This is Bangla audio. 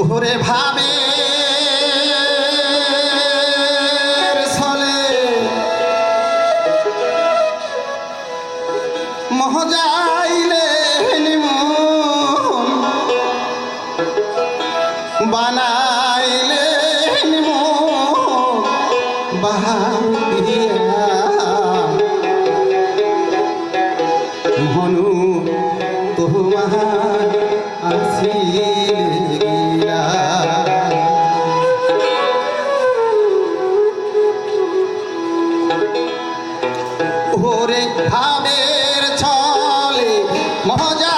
ওরে ভাবে 허자.